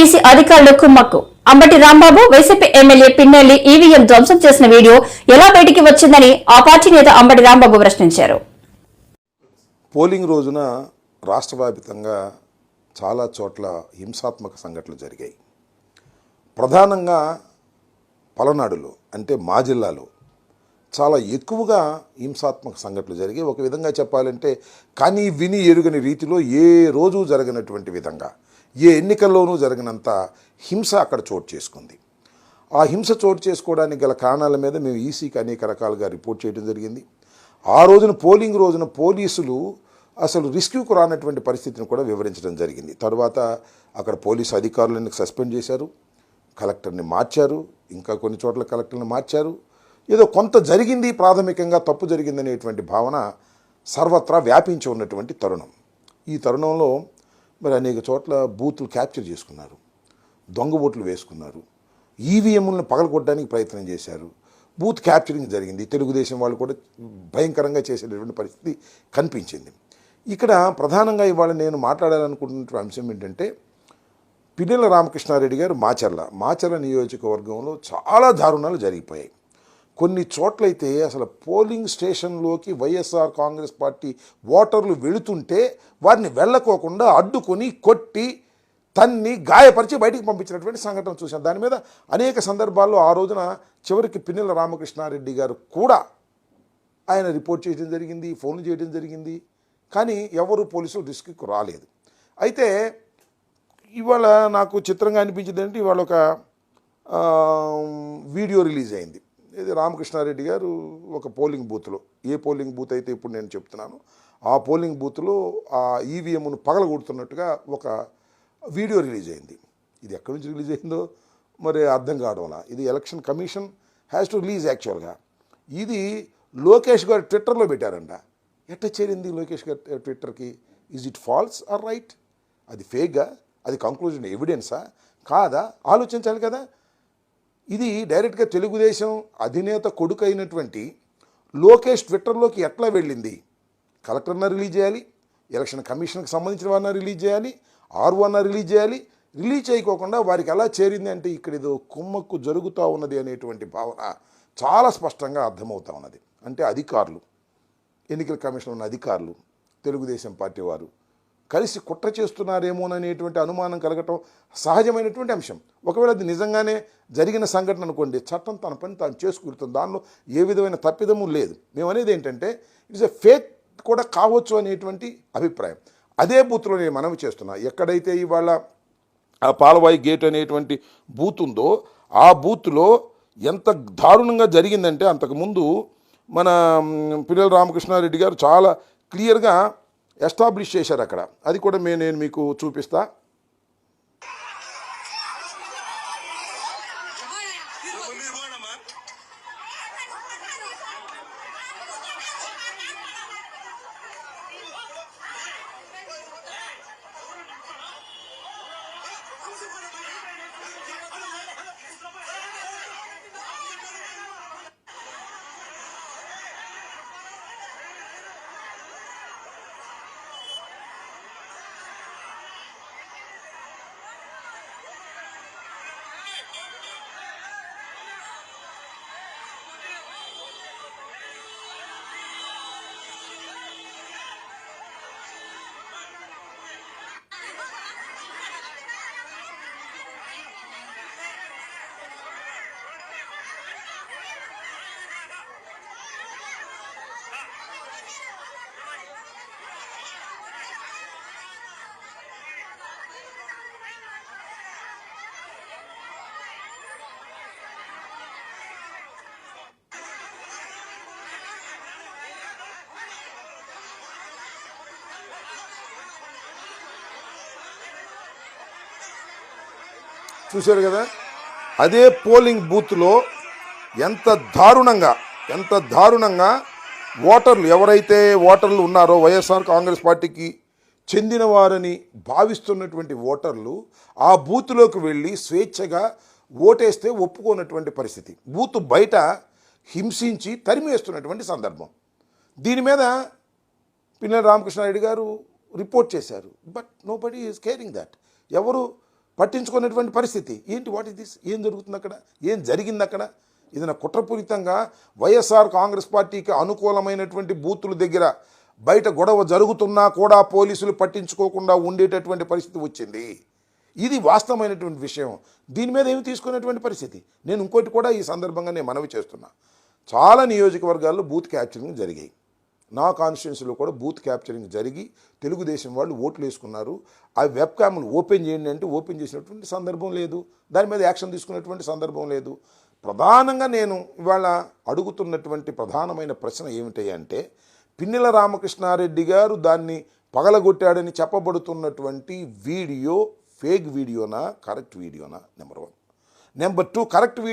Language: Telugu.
ఈసీ అధికారులు కుమ్మక్కు Ambati Rambabu YCP MLA Pinnelli EVM ధ్వంసం చేసిన వీడియో ఎలా బయటికి వచ్చిందని ఆ పార్టీ నేత అంబటి రాంబాబు ప్రశ్నించారు. పోలింగ్ రోజున రాష్ట్ర చాలా చోట్ల హింసాత్మక సంఘటనలు జరిగాయి. ప్రధానంగా పలనాడులో అంటే మా జిల్లాలో చాలా ఎక్కువగా హింసాత్మక సంఘటనలు జరిగాయి. ఒక విధంగా చెప్పాలంటే కానీ విని ఎరుగని రీతిలో ఏ రోజు జరగనటువంటి విధంగా ఏ ఎన్నికల్లోనూ జరిగినంత హింస అక్కడ చోటు చేసుకుంది. ఆ హింస చోటు చేసుకోవడానికి గల కారణాల మీద మేము ఈసీకి అనేక రకాలుగా రిపోర్ట్ చేయడం జరిగింది. ఆ రోజున పోలింగ్ రోజున పోలీసులు అసలు రిస్క్యూకు రానటువంటి పరిస్థితిని కూడా వివరించడం జరిగింది. తర్వాత అక్కడ పోలీసు అధికారులను సస్పెండ్ చేశారు. కలెక్టర్ని మార్చారు. ఇంకా కొన్ని చోట్ల కలెక్టర్ని మార్చారు. ఏదో కొంత జరిగింది ప్రాథమికంగా తప్పు జరిగిందనేటువంటి భావన సర్వత్రా వ్యాపించి ఉన్నటువంటి తరుణం. ఈ తరుణంలో మరి అనేక చోట్ల బూతులు క్యాప్చర్ చేసుకున్నారు. దొంగ ఓట్లు వేసుకున్నారు. ఈవీఎంలను పగలగొట్టడానికి ప్రయత్నం చేశారు. బూత్ క్యాప్చరింగ్ జరిగింది. తెలుగుదేశం వాళ్ళు కూడా భయంకరంగా చేసేటటువంటి పరిస్థితి కనిపించింది. ఇక్కడ ప్రధానంగా ఇవాళ నేను మాట్లాడాలనుకుంటున్న అంశం ఏంటంటే పిల్లల రామకృష్ణారెడ్డి గారు మాచర్ల మాచర్ల నియోజకవర్గంలో చాలా దారుణాలు జరిగిపోయాయి. కొన్ని చోట్లయితే అసలు పోలింగ్ స్టేషన్లోకి వైఎస్ఆర్ కాంగ్రెస్ పార్టీ ఓటర్లు వెళుతుంటే వారిని వెళ్ళకోకుండా అడ్డుకొని కొట్టి తన్ని గాయపరిచి బయటికి పంపించినటువంటి సంఘటన చూశాను దాని మీద అనేక సందర్భాల్లో ఆ రోజున చివరికి పిన్నెల రామకృష్ణారెడ్డి గారు కూడా ఆయన రిపోర్ట్ చేయడం జరిగింది ఫోన్లు చేయడం జరిగింది. కానీ ఎవరు పోలీసులు రిస్క్కి రాలేదు. అయితే ఇవాళ నాకు చిత్రంగా అనిపించింది అంటే ఇవాళ ఒక వీడియో రిలీజ్ అయింది. ఇది రామకృష్ణారెడ్డి గారు ఒక పోలింగ్ బూత్లో. ఏ పోలింగ్ బూత్ అయితే ఇప్పుడు నేను చెప్తున్నాను ఆ పోలింగ్ బూత్లో ఆ ఈవీఎంను పగలగొడుతున్నట్టుగా ఒక వీడియో రిలీజ్ అయింది. ఇది ఎక్కడి నుంచి రిలీజ్ అయిందో మరి అర్థం కావడం ఇది election commission has to release యాక్చువల్గా. ఇది లోకేష్ గారు ట్విట్టర్లో పెట్టారంట. ఎట్ట చేరింది లోకేష్ గారు ట్విట్టర్కి? Is it false or right అది ఫేక్గా? అది కంక్లూజన్ ఎవిడెన్సా కాదా? ఆలోచించాలి కదా? ఇది డైరెక్ట్గా తెలుగుదేశం అధినేత కొడుకు అయినటువంటి లోకేష్ ట్విట్టర్లోకి ఎట్లా వెళ్ళింది? కలెక్టర్న రిలీజ్ చేయాలి ఎలక్షన్ కమిషన్కి సంబంధించిన వారిన రిలీజ్ చేయాలి ఆర్ఓ రిలీజ్ చేయాలి రిలీజ్ చేయకోకుండా వారికి ఎలా చేరింది అంటే ఇక్కడ ఏదో కుమ్మక్కు జరుగుతూ ఉన్నది అనేటువంటి భావన చాలా స్పష్టంగా అర్థమవుతా ఉన్నది. అంటే అధికారులు ఎన్నికల కమిషన్ ఉన్న అధికారులు తెలుగుదేశం పార్టీ వారు కలిసి కుట్ర చేస్తున్నారేమోననేటువంటి అనుమానం కలగటం సహజమైనటువంటి అంశం. ఒకవేళ అది నిజంగానే జరిగిన సంఘటన అనుకోండి చట్టం తన పని తాను చేసుకుంటుంది దానిలో ఏ విధమైన తప్పిదము లేదు. మేము అనేది ఏంటంటే ఇట్స్ ఎ ఫేక్ కూడా కావచ్చు అనేటువంటి అభిప్రాయం. అదే బూత్లో నేను మనవి చేస్తున్నా. ఎక్కడైతే ఇవాళ ఆ పాలవాయి గేట్ అనేటువంటి బూత్ ఉందో ఆ బూత్లో ఎంత దారుణంగా జరిగిందంటే అంతకుముందు మన పిల్లల రామకృష్ణారెడ్డి గారు చాలా క్లియర్గా ఎస్టాబ్లిష్ చేశారు అక్కడ. అది కూడా మే నేను మీకు చూపిస్తా. చూశారు కదా? అదే పోలింగ్ బూత్లో ఎంత దారుణంగా ఎంత దారుణంగా ఓటర్లు ఎవరైతే ఓటర్లు ఉన్నారో వైఎస్ఆర్ కాంగ్రెస్ పార్టీకి చెందినవారని భావిస్తున్నటువంటి ఓటర్లు ఆ బూత్లోకి వెళ్ళి స్వేచ్ఛగా ఓటేస్తే ఒప్పుకోనటువంటి పరిస్థితి. బూత్ బయట హింసించి తరిమేస్తున్నటువంటి సందర్భం. దీని మీద పిన్నెల రామకృష్ణారెడ్డి గారు రిపోర్ట్ చేశారు. But nobody is caring that. ఎవరు పట్టించుకునేటువంటి పరిస్థితి. ఏంటి వాట్ ఇస్ దిస్ ఏం జరుగుతుంది అక్కడ? ఏం జరిగింది అక్కడ? ఏదైనా కుట్రపూరితంగా వైఎస్ఆర్ కాంగ్రెస్ పార్టీకి అనుకూలమైనటువంటి బూతుల దగ్గర బయట గొడవ జరుగుతున్నా కూడా పోలీసులు పట్టించుకోకుండా ఉండేటటువంటి పరిస్థితి వచ్చింది. ఇది వాస్తవమైనటువంటి విషయం. దీని మీద ఏమి తీసుకునేటువంటి పరిస్థితి? నేను ఇంకోటి కూడా ఈ సందర్భంగా నేను మనవి చేస్తున్నా. చాలా నియోజకవర్గాల్లో బూత్ క్యాప్చరింగ్ జరిగాయి. నా కాన్స్టిట్యున్సీలో కూడా బూత్ క్యాప్చరింగ్ జరిగి తెలుగుదేశం వాళ్ళు ఓట్లు వేసుకున్నారు. ఆ వెబ్ క్యామ్లు ఓపెన్ చేయండి అంటే ఓపెన్ చేసినటువంటి సందర్భం లేదు. దాని మీద యాక్షన్ తీసుకునేటువంటి సందర్భం లేదు. ప్రధానంగా నేను ఇవాళ అడుగుతున్నటువంటి ప్రధానమైన ప్రశ్న ఏమిటంటే పిన్నెల రామకృష్ణారెడ్డి గారు దాన్ని పగలగొట్టాడని చెప్పబడుతున్నటువంటి వీడియో ఫేక్ వీడియోనా correct వీడియోనా number one. Number two correct video